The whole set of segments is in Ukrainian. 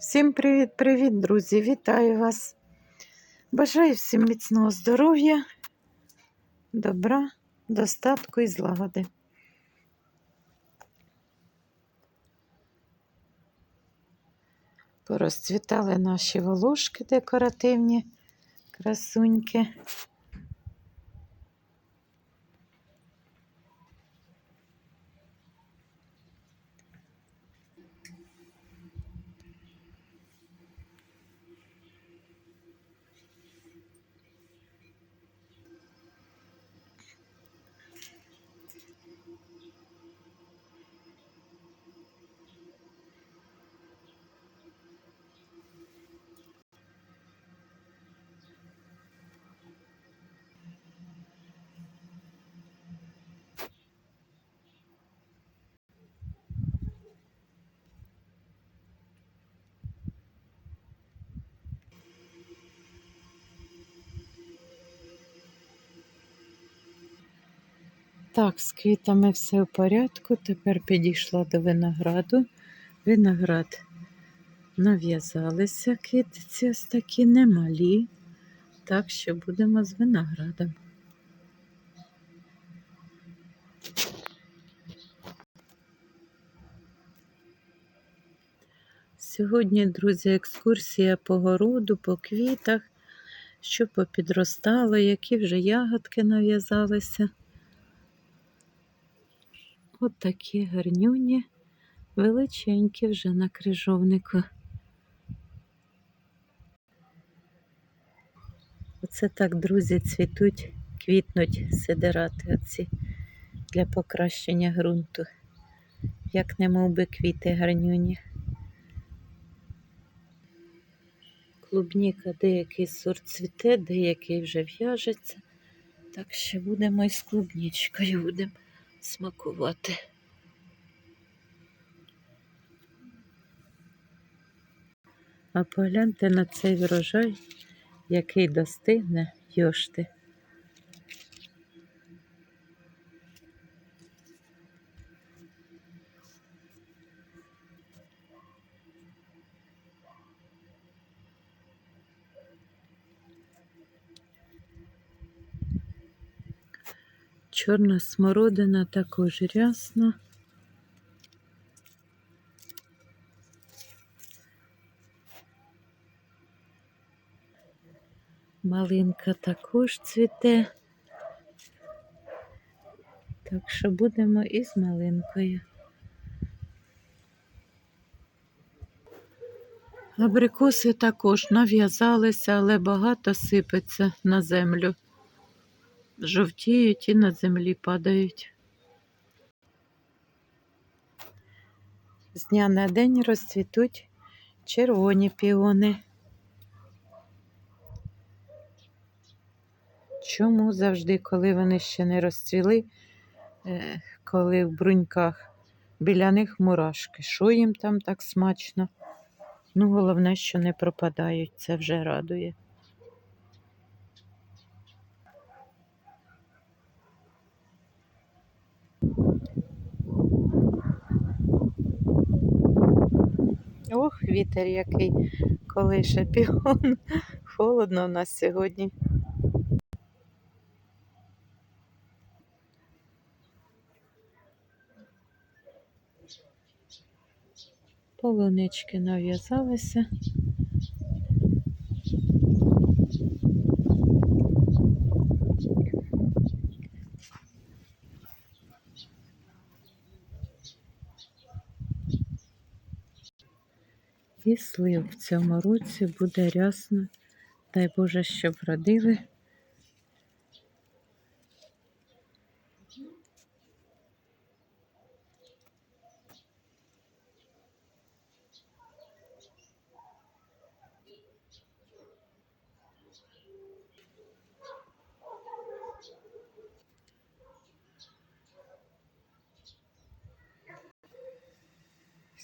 Всім привіт-привіт, друзі! Вітаю вас! Бажаю всім міцного здоров'я, добра, достатку і злагоди. Порозцвітали наші волошки декоративні, красуньки. Так, з квітами все в порядку. Тепер підійшла до винограду. Виноград нав'язалися китиці ось такі немалі. Так що будемо з виноградом. Сьогодні, друзі, екскурсія по городу, по квітах, що попідростало, які вже ягодки нав'язалися. От такі гарнюні, величенькі вже на крижовнику. Оце так, друзі, цвітуть, квітнуть сидирати оці для покращення ґрунту. Як не мов би квіти гарнюні. Клубніка деякий сорт цвіте, деякий вже в'яжеться. Так що будемо із клубнічкою будемо смакувати. А погляньте на цей врожай, який достигне йошти. Чорна смородина також рясна. Малинка також цвіте. Так що будемо із малинкою. Абрикоси також нав'язалися, але багато сипеться на землю. Жовтіють і на землі падають. З дня на день розцвітуть червоні піони. Чому завжди, коли вони ще не розцвіли, е, коли в бруньках біля них мурашки? Що їм там так смачно? Ну, головне, що не пропадають, це вже радує. Вітер який колише піон. Холодно у нас сьогодні. Полунички нав'язалися. І слив в цьому році буде рясно. Дай Боже, щоб родили.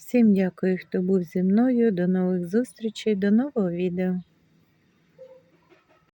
Всім дякую, хто був зі мною. До нових зустрічей, до нового відео.